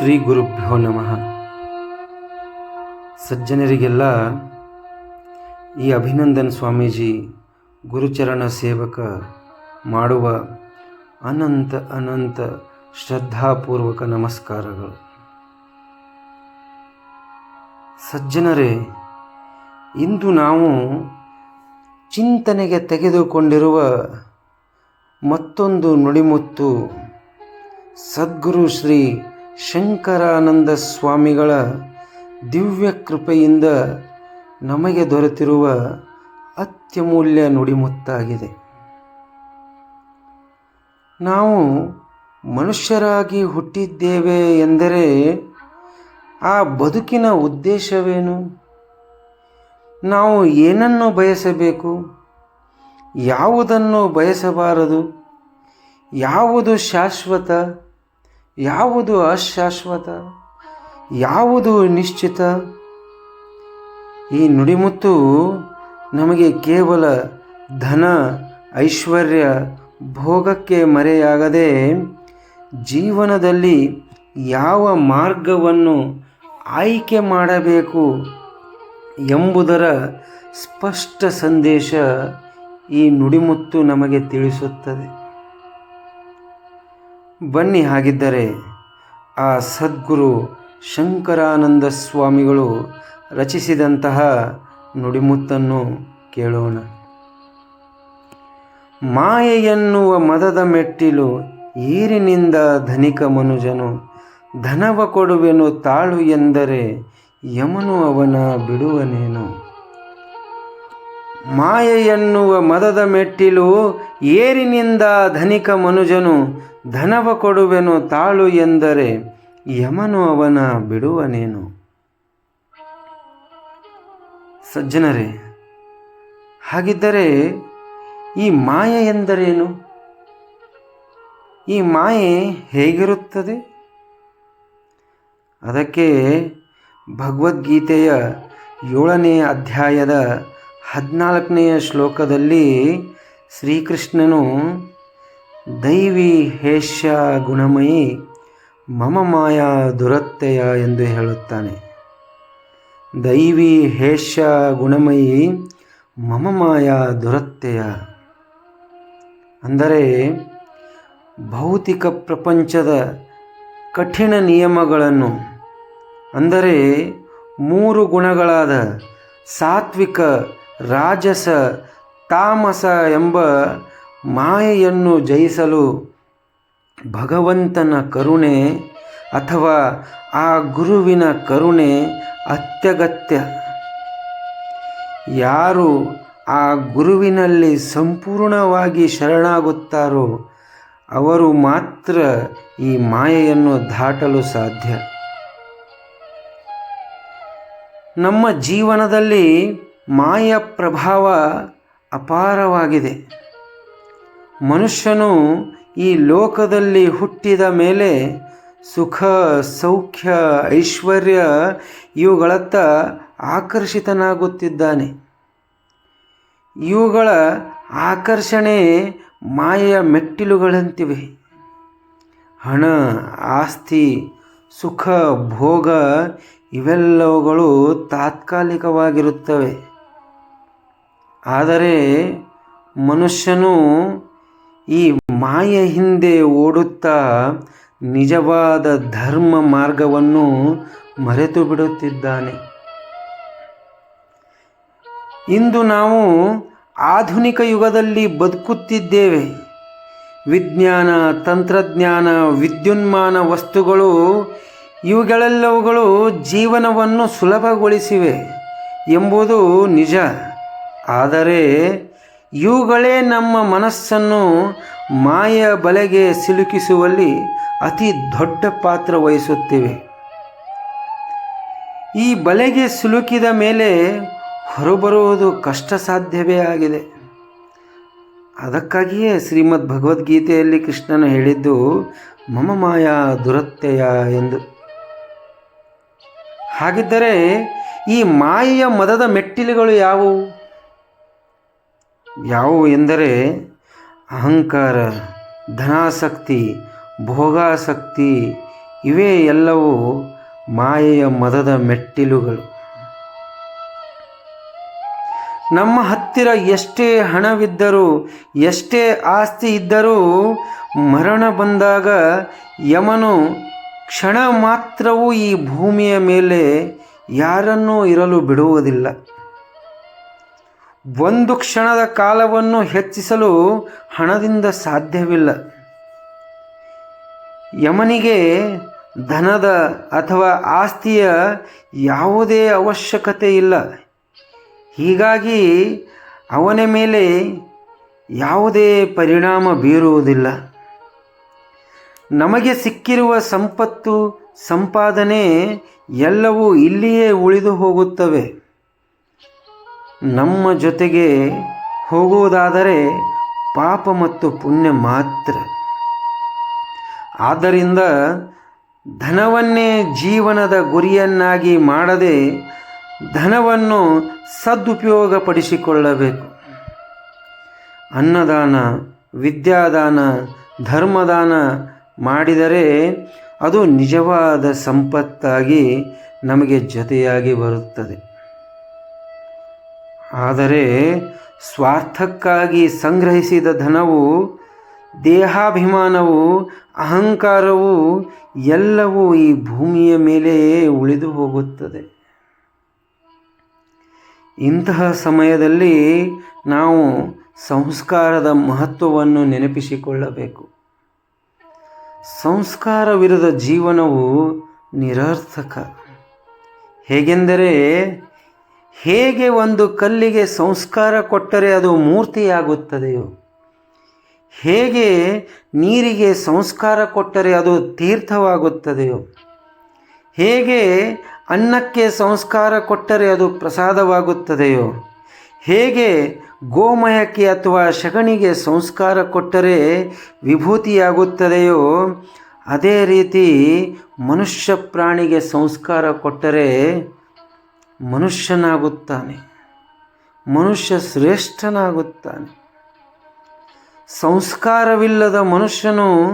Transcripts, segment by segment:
ಶ್ರೀ ಗುರುಭ್ಯೋ ನಮಃ. ಸಜ್ಜನರಿಗೆಲ್ಲ ಈ ಅಭಿನಂದನ್ ಸ್ವಾಮೀಜಿ ಗುರುಚರಣ ಸೇವಕ ಮಾಡುವ ಅನಂತ ಅನಂತ ಶ್ರದ್ಧಾಪೂರ್ವಕ ನಮಸ್ಕಾರಗಳು. ಸಜ್ಜನರೇ, ಇಂದು ನಾವು ಚಿಂತನೆಗೆ ತೆಗೆದುಕೊಂಡಿರುವ ಮತ್ತೊಂದು ನುಡಿಮುತ್ತು ಸದ್ಗುರು ಶ್ರೀ ಶಂಕರಾನಂದ ಸ್ವಾಮಿಗಳ ದಿವ್ಯ ಕೃಪೆಯಿಂದ ನಮಗೆ ದೊರೆತಿರುವ ಅತ್ಯಮೂಲ್ಯ ನುಡಿಮುತ್ತಾಗಿದೆ. ನಾವು ಮನುಷ್ಯರಾಗಿ ಹುಟ್ಟಿದ್ದೇವೆ ಎಂದರೆ ಆ ಬದುಕಿನ ಉದ್ದೇಶವೇನು? ನಾವು ಏನನ್ನು ಬಯಸಬೇಕು? ಯಾವುದನ್ನು ಬಯಸಬಾರದು? ಯಾವುದು ಶಾಶ್ವತ? ಯಾವುದು ಅಶಾಶ್ವತ? ಯಾವುದು ನಿಶ್ಚಿತ? ಈ ನುಡಿಮುತ್ತು ನಮಗೆ ಕೇವಲ ಧನ, ಐಶ್ವರ್ಯ, ಭೋಗಕ್ಕೆ ಮರೆಯಾಗದೆ ಜೀವನದಲ್ಲಿ ಯಾವ ಮಾರ್ಗವನ್ನು ಆಯ್ಕೆ ಮಾಡಬೇಕು ಎಂಬುದರ ಸ್ಪಷ್ಟ ಸಂದೇಶ ಈ ನುಡಿಮುತ್ತು ನಮಗೆ ತಿಳಿಸುತ್ತದೆ. ಬನ್ನಿ ಹಾಗಿದ್ದರೆ ಆ ಸದ್ಗುರು ಶಂಕರಾನಂದ ಸ್ವಾಮಿಗಳು ರಚಿಸಿದಂತಹ ನುಡಿಮುತ್ತನ್ನು ಕೇಳೋಣ. ಮಾಯೆ ಎನ್ನುವ ಮದದ ಮೆಟ್ಟಿಲು ಈರಿನಿಂದ ಧನಿಕ ಮನುಜನು, ಧನವ ಕೊಡುವೆನು ತಾಳು ಎಂದರೆ ಯಮನು ಅವನ ಬಿಡುವನೇನು? ಮಾಯೆ ಎನ್ನುವ ಮದದ ಮೆಟ್ಟಿಲು ಏರಿನಿಂದ ಧನಿಕ ಮನುಜನು ಧನವ ಕೊಡುವೆನು ತಾಳು ಎಂದರೆ ಯಮನು ಅವನ ಬಿಡುವನೇನು? ಸಜ್ಜನರೇ, ಹಾಗಿದ್ದರೆ ಈ ಮಾಯೆ ಎಂದರೇನು? ಈ ಮಾಯೆ ಹೇಗಿರುತ್ತದೆ? ಅದಕ್ಕೆ ಭಗವದ್ಗೀತೆಯ ಏಳನೇ ಅಧ್ಯಾಯದ ಹದಿನಾಲ್ಕನೆಯ ಶ್ಲೋಕದಲ್ಲಿ ಶ್ರೀಕೃಷ್ಣನು, ದೈವಿ ಹೇಷ್ಯ ಗುಣಮಯಿ, ಮಮ ಮಾಯಾ ದುರತ್ತೆಯ ಎಂದು ಹೇಳುತ್ತಾನೆ. ದೈವಿ ಹೇಷ್ಯ ಗುಣಮಯಿ, ಮಮ ಮಾಯಾ ದುರತ್ತೆಯ ಅಂದರೆ ಭೌತಿಕ ಪ್ರಪಂಚದ ಕಠಿಣ ನಿಯಮಗಳನ್ನು, ಅಂದರೆ ಮೂರು ಗುಣಗಳಾದ ಸಾತ್ವಿಕ ರಾಜಸ, ತಾಮಸ ಎಂಬ ಮಾಯೆಯನ್ನು ಜಯಿಸಲು ಭಗವಂತನ ಕರುಣೆ ಅಥವಾ ಆ ಗುರುವಿನ ಕರುಣೆ ಅತ್ಯಗತ್ಯ. ಯಾರು ಆ ಗುರುವಿನಲ್ಲಿ ಸಂಪೂರ್ಣವಾಗಿ ಶರಣಾಗುತ್ತಾರೋ ಅವರು ಮಾತ್ರ ಈ ಮಾಯೆಯನ್ನು ದಾಟಲು ಸಾಧ್ಯ. ನಮ್ಮ ಜೀವನದಲ್ಲಿ ಮಾಯ ಪ್ರಭಾವ ಅಪಾರವಾಗಿದೆ. ಮನುಷ್ಯನು ಈ ಲೋಕದಲ್ಲಿ ಹುಟ್ಟಿದ ಮೇಲೆ ಸುಖ, ಸೌಖ್ಯ, ಐಶ್ವರ್ಯ ಇವುಗಳತ್ತ ಆಕರ್ಷಿತನಾಗುತ್ತಿದ್ದಾನೆ. ಇವುಗಳ ಆಕರ್ಷಣೆ ಮಾಯೆಯ ಮೆಟ್ಟಿಲುಗಳಂತಿವೆ. ಹಣ, ಆಸ್ತಿ, ಸುಖ, ಭೋಗ ಇವೆಲ್ಲವುಗಳು ತಾತ್ಕಾಲಿಕವಾಗಿರುತ್ತವೆ. ಆದರೆ ಮನುಷ್ಯನು ಈ ಮಾಯ ಹಿಂದೆ ಓಡುತ್ತಾ ನಿಜವಾದ ಧರ್ಮ ಮಾರ್ಗವನ್ನು ಮರೆತು ಬಿಡುತ್ತಿದ್ದಾನೆ. ಇಂದು ನಾವು ಆಧುನಿಕ ಯುಗದಲ್ಲಿ ಬದುಕುತ್ತಿದ್ದೇವೆ. ವಿಜ್ಞಾನ, ತಂತ್ರಜ್ಞಾನ, ವಿದ್ಯುನ್ಮಾನ ವಸ್ತುಗಳು ಇವುಗಳೆಲ್ಲವುಗಳು ಜೀವನವನ್ನು ಸುಲಭಗೊಳಿಸಿವೆ ಎಂಬುದು ನಿಜ. ಆದರೆ ಇವುಗಳೇ ನಮ್ಮ ಮನಸ್ಸನ್ನು ಮಾಯ ಬಲೆಗೆ ಸಿಲುಕಿಸುವಲ್ಲಿ ಅತಿ ದೊಡ್ಡ ಪಾತ್ರ ವಹಿಸುತ್ತಿವೆ. ಈ ಬಲೆಗೆ ಸಿಲುಕಿದ ಮೇಲೆ ಹೊರಬರುವುದು ಕಷ್ಟ ಸಾಧ್ಯವೇ ಆಗಿದೆ. ಅದಕ್ಕಾಗಿಯೇ ಶ್ರೀಮದ್ ಭಗವದ್ಗೀತೆಯಲ್ಲಿ ಕೃಷ್ಣನು ಹೇಳಿದ್ದು, ಮಮ ಮಾಯಾ ದುರತ್ಯಯ ಎಂದು. ಹಾಗಿದ್ದರೆ ಈ ಮಾಯೆಯ ಮದದ ಮೆಟ್ಟಿಲುಗಳು ಯಾವುವು? ಯಾವುವು ಎಂದರೆ ಅಹಂಕಾರ, ಧನಾಸಕ್ತಿ, ಭೋಗಾಸಕ್ತಿ, ಇವೇ ಎಲ್ಲವೂ ಮಾಯೆಯ ಮದದ ಮೆಟ್ಟಿಲುಗಳು. ನಮ್ಮ ಹತ್ತಿರ ಎಷ್ಟೇ ಹಣವಿದ್ದರೂ, ಎಷ್ಟೇ ಆಸ್ತಿ ಇದ್ದರೂ, ಮರಣ ಬಂದಾಗ ಯಮನು ಕ್ಷಣ ಮಾತ್ರವೂ ಈ ಭೂಮಿಯ ಮೇಲೆ ಯಾರನ್ನೂ ಇರಲು ಬಿಡುವುದಿಲ್ಲ. ಒಂದು ಕ್ಷಣದ ಕಾಲವನ್ನು ಹೆಚ್ಚಿಸಲು ಹಣದಿಂದ ಸಾಧ್ಯವಿಲ್ಲ. ಯಮನಿಗೆ ಧನದ ಅಥವಾ ಆಸ್ತಿಯ ಯಾವುದೇ ಅವಶ್ಯಕತೆ ಇಲ್ಲ. ಹೀಗಾಗಿ ಅವನ ಮೇಲೆ ಯಾವುದೇ ಪರಿಣಾಮ ಬೀರುವುದಿಲ್ಲ. ನಮಗೆ ಸಿಕ್ಕಿರುವ ಸಂಪತ್ತು, ಸಂಪಾದನೆ ಎಲ್ಲವೂ ಇಲ್ಲಿಯೇ ಉಳಿದು ಹೋಗುತ್ತವೆ. ನಮ್ಮ ಜೊತೆಗೆ ಹೋಗುವುದಾದರೆ ಪಾಪ ಮತ್ತು ಪುಣ್ಯ ಮಾತ್ರ. ಆದ್ದರಿಂದ ಧನವನ್ನೇ ಜೀವನದ ಗುರಿಯನ್ನಾಗಿ ಮಾಡದೆ ಧನವನ್ನು ಸದುಪಯೋಗಪಡಿಸಿಕೊಳ್ಳಬೇಕು. ಅನ್ನದಾನ, ವಿದ್ಯಾದಾನ, ಧರ್ಮದಾನ ಮಾಡಿದರೆ ಅದು ನಿಜವಾದ ಸಂಪತ್ತಾಗಿ ನಮಗೆ ಜೊತೆಯಾಗಿ ಬರುತ್ತದೆ. ಆದರೆ ಸ್ವಾರ್ಥಕ್ಕಾಗಿ ಸಂಗ್ರಹಿಸಿದ ಧನವು, ದೇಹಾಭಿಮಾನವು, ಅಹಂಕಾರವು ಎಲ್ಲವೂ ಈ ಭೂಮಿಯ ಮೇಲೆಯೇ ಉಳಿದು ಹೋಗುತ್ತದೆ. ಇಂತಹ ಸಮಯದಲ್ಲಿ ನಾವು ಸಂಸ್ಕಾರದ ಮಹತ್ವವನ್ನು ನೆನಪಿಸಿಕೊಳ್ಳಬೇಕು. ಸಂಸ್ಕಾರವಿರದ ಜೀವನವು ನಿರರ್ಥಕ. ಹೇಗೆಂದರೆ ಹೇಗೆ ಒಂದು ಕಲ್ಲಿಗೆ ಸಂಸ್ಕಾರ ಕೊಟ್ಟರೆ ಅದು ಮೂರ್ತಿಯಾಗುತ್ತದೆಯೋ? ಹೇಗೆ ನೀರಿಗೆ ಸಂಸ್ಕಾರ ಕೊಟ್ಟರೆ ಅದು ತೀರ್ಥವಾಗುತ್ತದೆಯೋ? ಹೇಗೆ ಅನ್ನಕ್ಕೆ ಸಂಸ್ಕಾರ ಕೊಟ್ಟರೆ ಅದು ಪ್ರಸಾದವಾಗುತ್ತದೆಯೋ? ಹೇಗೆ ಗೋಮಯಕ್ಕೆ ಅಥವಾ ಶಗಣಿಗೆ ಸಂಸ್ಕಾರ ಕೊಟ್ಟರೆ ವಿಭೂತಿಯಾಗುತ್ತದೆಯೋ? ಅದೇ ರೀತಿ ಮನುಷ್ಯ ಪ್ರಾಣಿಗೆ ಸಂಸ್ಕಾರ ಕೊಟ್ಟರೆ ಮನುಷ್ಯನಾಗುತ್ತಾನೆ. ಮನುಷ್ಯ ಶ್ರೇಷ್ಠನಾಗುತ್ತಾನೆ. ಸಂಸ್ಕಾರವಿಲ್ಲದ ಮನುಷ್ಯನು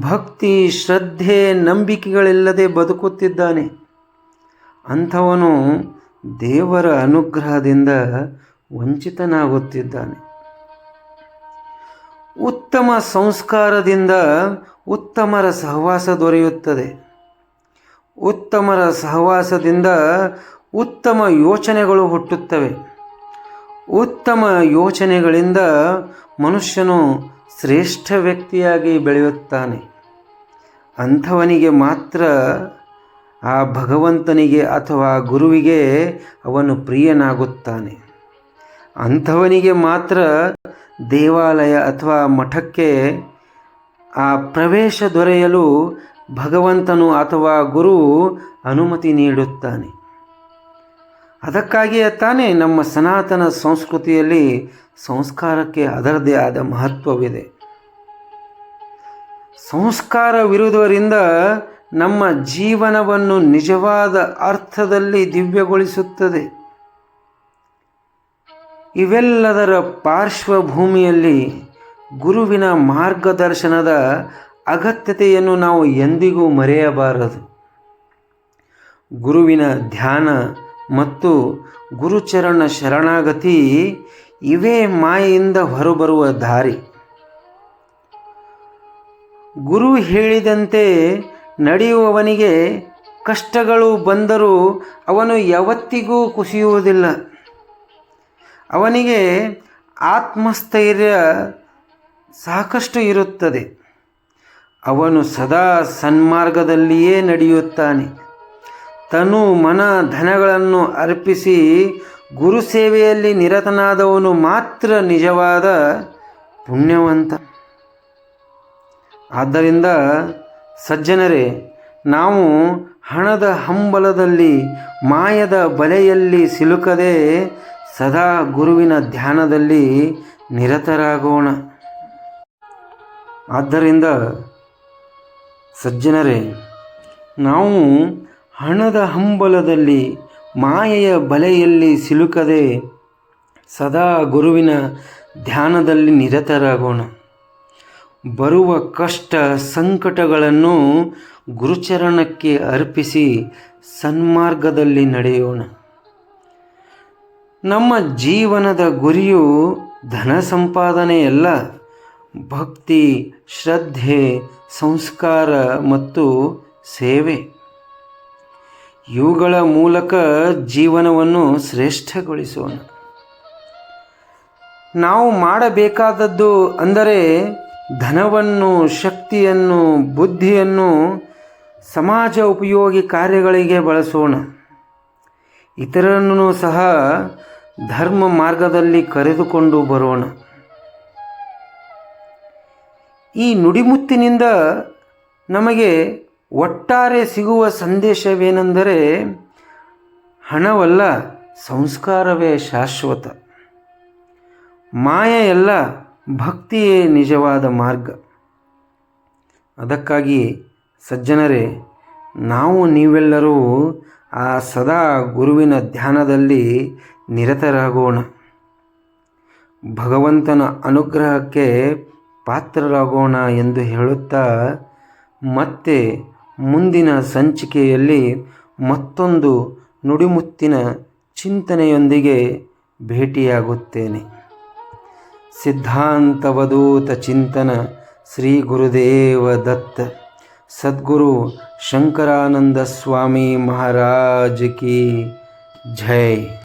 ಭಕ್ತಿ, ಶ್ರದ್ಧೆ, ನಂಬಿಕೆಗಳಿಲ್ಲದೆ ಬದುಕುತ್ತಿದ್ದಾನೆ. ಅಂಥವನು ದೇವರ ಅನುಗ್ರಹದಿಂದ ವಂಚಿತನಾಗುತ್ತಿದ್ದಾನೆ. ಉತ್ತಮ ಸಂಸ್ಕಾರದಿಂದ ಉತ್ತಮರ ಸಹವಾಸ ದೊರೆಯುತ್ತದೆ. ಉತ್ತಮರ ಸಹವಾಸದಿಂದ ಉತ್ತಮ ಯೋಚನೆಗಳು ಹುಟ್ಟುತ್ತವೆ. ಉತ್ತಮ ಯೋಚನೆಗಳಿಂದ ಮನುಷ್ಯನು ಶ್ರೇಷ್ಠ ವ್ಯಕ್ತಿಯಾಗಿ ಬೆಳೆಯುತ್ತಾನೆ. ಅಂಥವನಿಗೆ ಮಾತ್ರ ಆ ಭಗವಂತನಿಗೆ ಅಥವಾ ಗುರುವಿಗೆ ಅವನು ಪ್ರಿಯನಾಗುತ್ತಾನೆ. ಅಂಥವನಿಗೆ ಮಾತ್ರ ದೇವಾಲಯ ಅಥವಾ ಮಠಕ್ಕೆ ಆ ಪ್ರವೇಶ ದೊರೆಯಲು ಭಗವಂತನು ಅಥವಾ ಗುರು ಅನುಮತಿ ನೀಡುತ್ತಾನೆ. ಅದಕ್ಕಾಗಿಯೇ ತಾನೇ ನಮ್ಮ ಸನಾತನ ಸಂಸ್ಕೃತಿಯಲ್ಲಿ ಸಂಸ್ಕಾರಕ್ಕೆ ಅದರದೇ ಆದ ಮಹತ್ವವಿದೆ. ಸಂಸ್ಕಾರವಿರುವುದರಿಂದ ನಮ್ಮ ಜೀವನವನ್ನು ನಿಜವಾದ ಅರ್ಥದಲ್ಲಿ ದಿವ್ಯಗೊಳಿಸುತ್ತದೆ. ಇವೆಲ್ಲದರ ಪಾರ್ಶ್ವಭೂಮಿಯಲ್ಲಿ ಗುರುವಿನ ಮಾರ್ಗದರ್ಶನದ ಅಗತ್ಯತೆಯನ್ನು ನಾವು ಎಂದಿಗೂ ಮರೆಯಬಾರದು. ಗುರುವಿನ ಧ್ಯಾನ ಮತ್ತು ಗುರುಚರಣ ಶರಣಾಗತಿ ಇವೇ ಮಾಯೆಯಿಂದ ಹೊರಬರುವ ದಾರಿ. ಗುರು ಹೇಳಿದಂತೆ ನಡೆಯುವವನಿಗೆ ಕಷ್ಟಗಳು ಬಂದರೂ ಅವನು ಯಾವತ್ತಿಗೂ ಕುಸಿಯುವುದಿಲ್ಲ. ಅವನಿಗೆ ಆತ್ಮಸ್ಥೈರ್ಯ ಸಾಕಷ್ಟು ಇರುತ್ತದೆ. ಅವನು ಸದಾ ಸನ್ಮಾರ್ಗದಲ್ಲಿಯೇ ನಡೆಯುತ್ತಾನೆ. ತನು ಮನ ಧನಗಳನ್ನು ಅರ್ಪಿಸಿ ಗುರು ಸೇವೆಯಲ್ಲಿ ನಿರತನಾದವನು ಮಾತ್ರ ನಿಜವಾದ ಪುಣ್ಯವಂತ. ಆದ್ದರಿಂದ ಸಜ್ಜನರೇ, ನಾವು ಹಣದ ಹಂಬಲದಲ್ಲಿ, ಮಾಯದ ಬಲೆಯಲ್ಲಿ ಸಿಲುಕದೆ ಸದಾ ಗುರುವಿನ ಧ್ಯಾನದಲ್ಲಿ ನಿರತರಾಗೋಣ. ಆದ್ದರಿಂದ ಸಜ್ಜನರೇ, ನಾವು ಹಣದ ಹಂಬಲದಲ್ಲಿ, ಮಾಯೆಯ ಬಲೆಯಲ್ಲಿ ಸಿಲುಕದೆ ಸದಾ ಗುರುವಿನ ಧ್ಯಾನದಲ್ಲಿ ನಿರತರಾಗೋಣ. ಬರುವ ಕಷ್ಟ ಸಂಕಟಗಳನ್ನು ಗುರುಚರಣಕ್ಕೆ ಅರ್ಪಿಸಿ ಸನ್ಮಾರ್ಗದಲ್ಲಿ ನಡೆಯೋಣ. ನಮ್ಮ ಜೀವನದ ಗುರಿಯು ಧನ ಸಂಪಾದನೆಯಲ್ಲ ಭಕ್ತಿ, ಶ್ರದ್ಧೆ, ಸಂಸ್ಕಾರ ಮತ್ತು ಸೇವೆ. ಇವುಗಳ ಮೂಲಕ ಜೀವನವನ್ನು ಶ್ರೇಷ್ಠಗೊಳಿಸೋಣ. ನಾವು ಮಾಡಬೇಕಾದದ್ದು ಅಂದರೆ ಧನವನ್ನು, ಶಕ್ತಿಯನ್ನು, ಬುದ್ಧಿಯನ್ನು ಸಮಾಜ ಉಪಯೋಗಿ ಕಾರ್ಯಗಳಿಗೆ ಬಳಸೋಣ. ಇತರರನ್ನು ಸಹ ಧರ್ಮ ಮಾರ್ಗದಲ್ಲಿ ಕರೆದುಕೊಂಡು ಬರೋಣ. ಈ ನುಡಿಮುತ್ತಿನಿಂದ ನಮಗೆ ಒಟ್ಟಾರೆ ಸಿಗುವ ಸಂದೇಶವೇನೆಂದರೆ ಹಣವಲ್ಲ, ಸಂಸ್ಕಾರವೇ ಶಾಶ್ವತ. ಮಾಯೆಯಲ್ಲ ಭಕ್ತಿಯೇ ನಿಜವಾದ ಮಾರ್ಗ. ಅದಕ್ಕಾಗಿ ಸಜ್ಜನರೇ, ನಾವು ನೀವೆಲ್ಲರೂ ಆ ಸದಾ ಗುರುವಿನ ಧ್ಯಾನದಲ್ಲಿ ನಿರತರಾಗೋಣ. ಭಗವಂತನ ಅನುಗ್ರಹಕ್ಕೆ ಪಾತ್ರರಾಗೋಣ ಎಂದು ಹೇಳುತ್ತಾ ಮತ್ತೆ ಮುಂದಿನ ಸಂಚಿಕೆಯಲ್ಲಿ ಮತ್ತೊಂದು ನುಡಿಮುತ್ತಿನ ಚಿಂತನೆಯೊಂದಿಗೆ ಭೇಟಿಯಾಗುತ್ತೇನೆ. ಸಿದ್ಧಾಂತವಧೂತ ಚಿಂತನ ಶ್ರೀ ಗುರುದೇವ ದತ್ತ. ಸದ್ಗುರು ಶಂಕರಾನಂದ ಸ್ವಾಮಿ ಮಹಾರಾಜ್ ಕಿ ಜೈ.